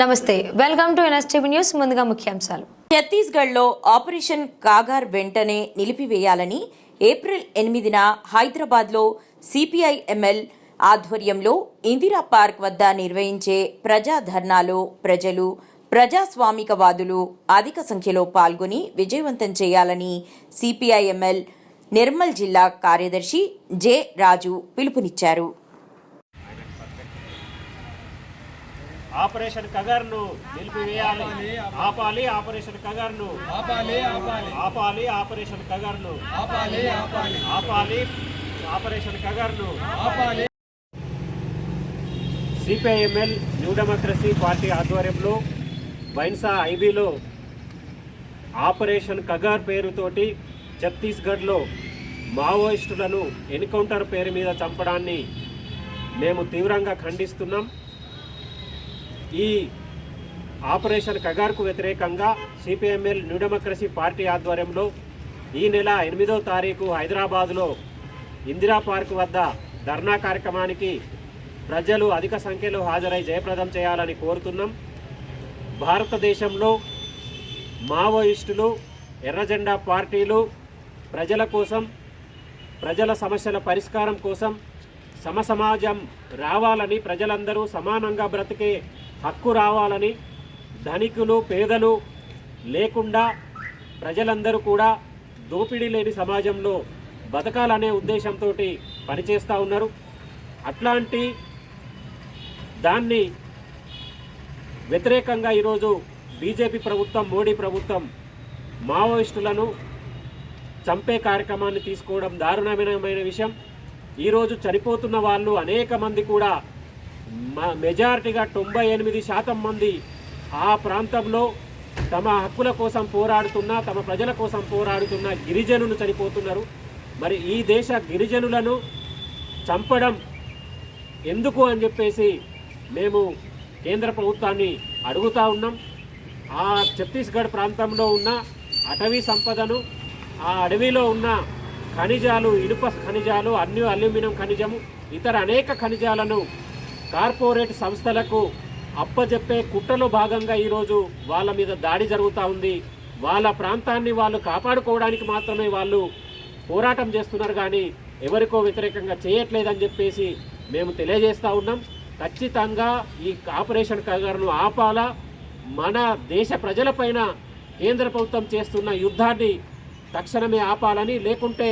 నమస్తే. Welcome to NSTV news ముందుగా ముఖ్యాంశాలు. ఛత్తీస్గఢ్లో ఆపరేషన్ కాగార్ వెంటనే నిలిపివేయాలని ఏప్రిల్ ఎనిమిదిన హైదరాబాద్లో సిపిఐ ఎంఎల్ ఆధ్వర్యంలో ఇందిరా పార్క్ వద్ద నిర్వహించే ప్రజా ధర్నాలో ప్రజలు ప్రజాస్వామికవాదులు అధిక సంఖ్యలో పాల్గొని విజయవంతం చేయాలని సిపిఐఎంఎల్ నిర్మల్ జిల్లా కార్యదర్శి జె రాజు పిలుపునిచ్చారు. ఆపరేషన్ కగర్ను నిలిపివేయాలి. ఆపాలి ఆపరేషన్ కగర్ను. ఆపాలి ఆపాలి. ఆపాలి ఆపరేషన్ కగర్ను. ఆపాలి ఆపాలి. ఆపాలి ఆపరేషన్ కగర్ను. ఆపాలి. సిపిఐఎంఎల్ న్యూ డెమోక్రసీ పార్టీ ఆధ్వర్యంలో బైన్సా ఐబీలో ఆపరేషన్ కగార్ పేరుతోటి ఛత్తీస్గఢ్లో మావోయిస్టులను ఎన్కౌంటర్ పేరు మీద చంపడాన్ని మేము తీవ్రంగా ఖండిస్తున్నాం. ఈ ఆపరేషన్ కగార్కు వ్యతిరేకంగా సిపిఎంఎల్ న్యూ డెమోక్రసీ పార్టీ ఆధ్వర్యంలో ఈ నెల ఎనిమిదో తారీఖు హైదరాబాదులో ఇందిరా పార్క్ వద్ద ధర్నా కార్యక్రమానికి ప్రజలు అధిక సంఖ్యలో హాజరై జయప్రదం చేయాలని కోరుతున్నాం. భారతదేశంలో మావోయిస్టులు ఎర్రజెండా పార్టీలు ప్రజల కోసం ప్రజల సమస్యల పరిష్కారం కోసం సమసమాజం రావాలని ప్రజలందరూ సమానంగా బ్రతికే హక్కు రావాలని ధనికులు పేదలు లేకుండా ప్రజలందరూ కూడా దోపిడీ లేని సమాజంలో బతకాలనే ఉద్దేశంతో పనిచేస్తూ ఉన్నారు. అట్లాంటి దాన్ని వ్యతిరేకంగా ఈరోజు బీజేపీ ప్రభుత్వం మోడీ ప్రభుత్వం మావోయిస్టులను చంపే కార్యక్రమాన్ని తీసుకోవడం దారుణమైన విషయం. ఈరోజు చనిపోతున్న వాళ్ళు అనేక మంది కూడా మెజారిటీగా తొంభై ఎనిమిది శాతం మంది ఆ ప్రాంతంలో తమ హక్కుల కోసం పోరాడుతున్న తమ ప్రజల కోసం పోరాడుతున్న గిరిజనులు చనిపోతున్నారు. మరి ఈ దేశ గిరిజనులను చంపడం ఎందుకు అని చెప్పేసి మేము కేంద్ర ప్రభుత్వాన్ని అడుగుతా ఉన్నాం. ఆ ఛత్తీస్గఢ్ ప్రాంతంలో ఉన్న అటవీ సంపదను ఆ అడవిలో ఉన్న ఖనిజాలు ఇనుప ఖనిజాలు అన్ని అల్యూమినియం ఖనిజము ఇతర అనేక ఖనిజాలను కార్పొరేట్ సంస్థలకు అప్పజెప్పే కుట్రలో భాగంగా ఈరోజు వాళ్ళ మీద దాడి జరుగుతూ ఉంది. వాళ్ళ ప్రాంతాన్ని వాళ్ళు కాపాడుకోవడానికి మాత్రమే వాళ్ళు పోరాటం చేస్తున్నారు కానీ ఎవరికో వ్యతిరేకంగా చేయట్లేదని చెప్పేసి మేము తెలియజేస్తూ ఉన్నాం. ఖచ్చితంగా ఈ ఆపరేషన్ కగర్ను ఆపాలా. మన దేశ ప్రజలపైన కేంద్ర ప్రభుత్వం చేస్తున్న యుద్ధాన్ని తక్షణమే ఆపాలని లేకుంటే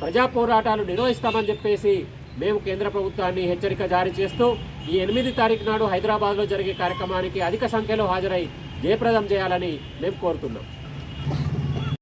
ప్రజా పోరాటాలు నిర్వహిస్తామని చెప్పేసి మేము కేంద్ర ప్రభుత్వాన్ని హెచ్చరిక జారీ చేస్తూ ఈ ఎనిమిది తారీఖు నాడు హైదరాబాద్లో జరిగే కార్యక్రమానికి అధిక సంఖ్యలో హాజరై జయప్రదం చేయాలని మేము కోరుతున్నాం.